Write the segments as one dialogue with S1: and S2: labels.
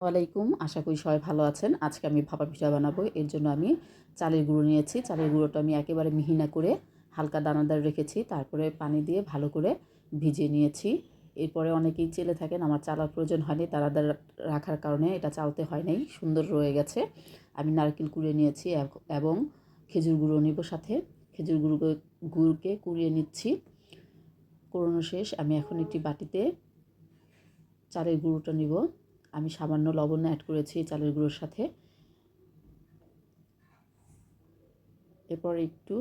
S1: ওয়ালাইকুম আশা করি সবাই ভালো আছেন। আজকে আমি ভাপা পিঠা বানাবো। এর জন্য আমি চালের গুঁড়ো নিয়েছি। চালের গুঁড়োটা আমি একেবারে মিহিনা করে হালকা দানাদার রেখেছি। তারপরে পানি দিয়ে ভালো করে ভিজিয়ে নিয়েছি। এরপরে অনেকেই চেলে থাকেন, আমার চালার প্রয়োজন হয়নি, দানাদার রাখার কারণে এটা চালতে হয় নাই, সুন্দর রয়ে গেছে। আমি নারকেল কুড়িয়ে নিয়েছি এবং খেজুর গুঁড়ো নিব সাথে। খেজুর গুঁড়ো গুড়কে কুড়িয়ে নিচ্ছি। কুড়োনো শেষ। আমি এখন একটি বাটিতে চালের গুঁড়োটা নিব। আমি সামান্য লবণ অ্যাড করেছি চালের গুঁড়োর সাথে। এরপর একটু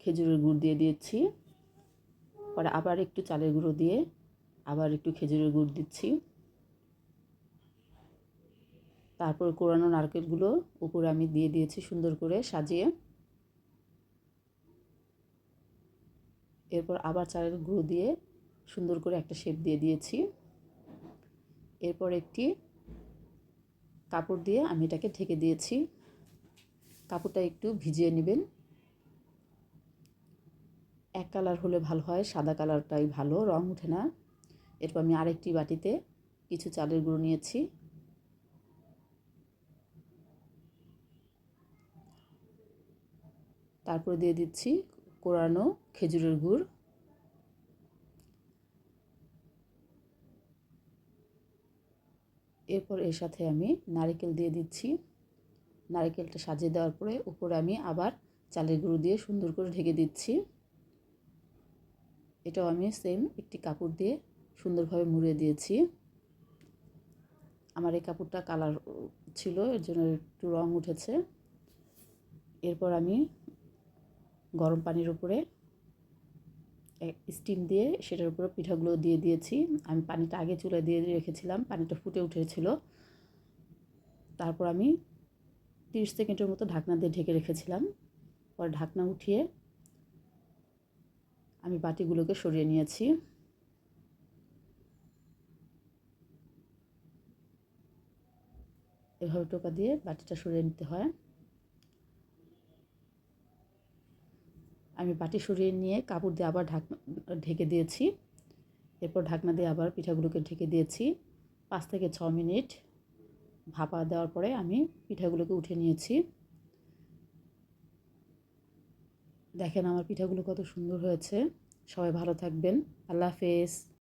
S1: খেজুরের গুড় দিয়ে দিয়েছি। পরে আবার একটু চালের গুঁড়ো দিয়ে আবার একটু খেজুরের গুড় দিচ্ছি। তারপর কোরানো নারকেলগুলো উপরে আমি দিয়ে দিয়েছি সুন্দর করে সাজিয়ে। এরপর আবার চালের গুঁড়ো দিয়ে সুন্দর করে একটা শেপ দিয়ে দিয়েছি। এরপর একটি কাপড় দিয়ে আমি এটাকে ঢেকে দিয়েছি। কাপড়টা একটু ভিজিয়ে নেবেন। এক কালার হলে ভালো হয়, সাদা কালারটাই ভালো, রং ওঠে না। এরপর আমি আরেকটি বাটিতে কিছু চালের গুঁড়ো নিয়েছি। তারপর দিয়ে দিচ্ছি কোরানো খেজুরের গুড়। এরপর এর সাথে আমি নারিকেল দিয়ে দিচ্ছি। নারিকেলটা সাজিয়ে দেওয়ার পরে উপরে আমি আবার চালের গুঁড়ো দিয়ে সুন্দর করে ঢেকে দিচ্ছি। এটাও আমি সেম একটি কাপড় দিয়ে সুন্দরভাবে মুড়ে দিয়েছি। আমার এই কাপড়টা কালার ছিল, এর জন্য একটু রং উঠেছে। এরপর আমি গরম পানির উপরে স্টিম দিয়ে সেটার উপরে পিঠাগুলো দিয়ে দিয়েছি। আমি পানিটা আগে চুলে দিয়ে রেখেছিলাম, পানিটা ফুটে উঠেছিল। তারপর আমি তিরিশ সেকেন্ডের মতো ঢাকনা দিয়ে ঢেকে রেখেছিলাম। পরে ঢাকনা উঠিয়ে আমি বাটিগুলোকে সরিয়ে নিয়েছি। এভাবে টোকা দিয়ে বাটিটা সরিয়ে নিতে হয়। আমি বাটি সরিয়ে নিয়ে কাপড় দিয়ে আবার ঢাকনা, ঢেকে দিয়েছি। এরপর ঢাকনা দিয়ে আবার পিঠাগুলোকে ঢেকে দিয়েছি। পাঁচ থেকে ছ মিনিট ভাপা দেওয়ার পরে আমি পিঠাগুলোকে উঠে নিয়েছি। দেখেন আমার পিঠাগুলো কত সুন্দর হয়েছে। সবাই ভালো থাকবেন। আল্লাহ হাফেজ।